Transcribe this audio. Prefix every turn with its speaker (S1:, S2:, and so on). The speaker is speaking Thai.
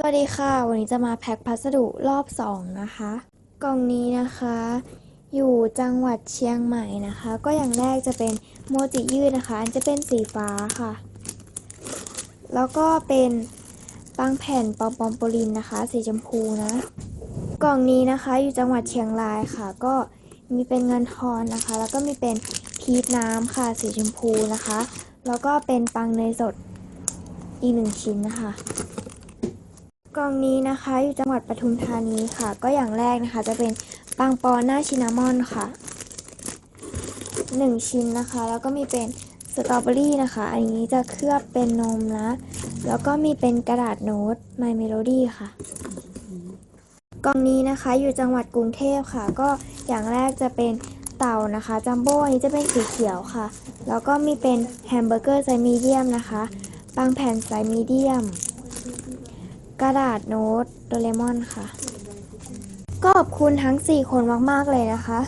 S1: สวัสดีค่ะ วันนี้จะมาแพ็คพัสดุรอบ2นะคะ กล่องนี้นะคะ อยู่จังหวัดเชียงใหม่นะคะ ก็อย่างแรกจะเป็นโมจิยืดนะคะ อันจะเป็นสีฟ้าค่ะ แล้วก็เป็นปังแผ่นปอมปอมโปลินนะคะ สีชมพูนะ กล่องนี้นะคะอยู่จังหวัดเชียงรายค่ะ ก็มีเป็นเงินทอนนะคะ แล้วก็มีเป็นพีชน้ำค่ะ สีชมพูนะคะ แล้วก็เป็นปังเนยสดอีกหนึ่งชิ้นนะคะ กล่องนี้นะคะ อยู่จังหวัดปทุมธานีค่ะ ก็อย่างแรกนะคะ จะเป็นปังปอหน้าชินามอนค่ะหนึ่งชิ้นนะคะ แล้วก็มีเป็นสตรอเบอรี่นะคะ อันนี้จะเคลือบเป็นนมนะ แล้วก็มีเป็นกระดาษโน้ต My Melody ค่ะกล่องนี้นะคะอยู่จังหวัดกรุงเทพค่ะ ก็อย่างแรกจะเป็นเต่านะคะจัมโบ้อันนี้จะเป็นสีเขียวค่ะ แล้วก็มีเป็นแฮมเบอร์เกอร์ไซส์มีเดียมนะคะปังแผ่นไซส์มีเดียม กระดาษโน้ตโดเรมอนค่ะ ก็ขอบคุณทั้ง 4 คนมาก ๆ เลยนะคะ